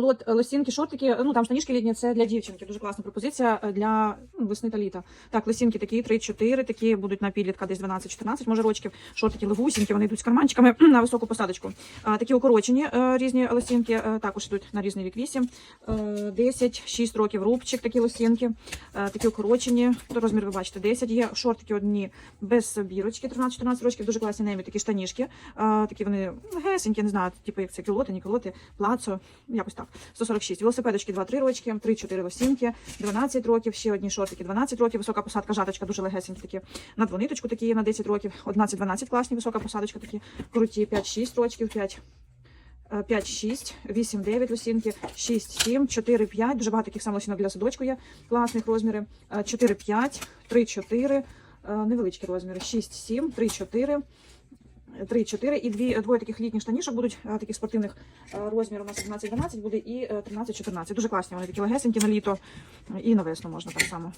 лот лосінки, шортики, ну там штанішки літні, це для дівчинки. Дуже класна пропозиція е, для ну, весни та літа. Так, лосінки такі 3-4, такі будуть на підлітка десь 12-14, може рочків. Шортики легусінькі, вони йдуть з карманчиками на високу посадочку. А, такі укорочені е, різні лосінки, е, також йдуть на різний вік 8, е, 10, 6 років рубчик, такі лосінки, такі укорочені, розмір ви бачите, 10 є. Шортики одні без бірочки, 13-14 років, дуже класні немі, такі штанішки. Такі вони гесенькі, не знаю, типу як це кілоти, ні кілоти, плацо, якось так. 146. Велосипедочки 2-3 рочки, 3-4 лосінки, 12 років, ще одні шортики 12 років, висока посадка, жаточка, дуже легесенькі такі. На двониточку такі на 10 років, 11-12 класні, висока посадочка такі, круті, 5-6 рочків, 5. 5, 6, 8, 9 лосінки, 6, 7, 4, 5. Дуже багато таких сам лосінок для садочку є. Класних розміри. 4, 5, 3, 4, невеличкі розміри. 6, 7, 3, 4. 3, 4 і дві, двоє таких літніх штанішок будуть, таких спортивних а, розмірів у нас 11-12 буде і е, 13-14. Дуже класні вони такі легесенькі на літо і на весну можна так само.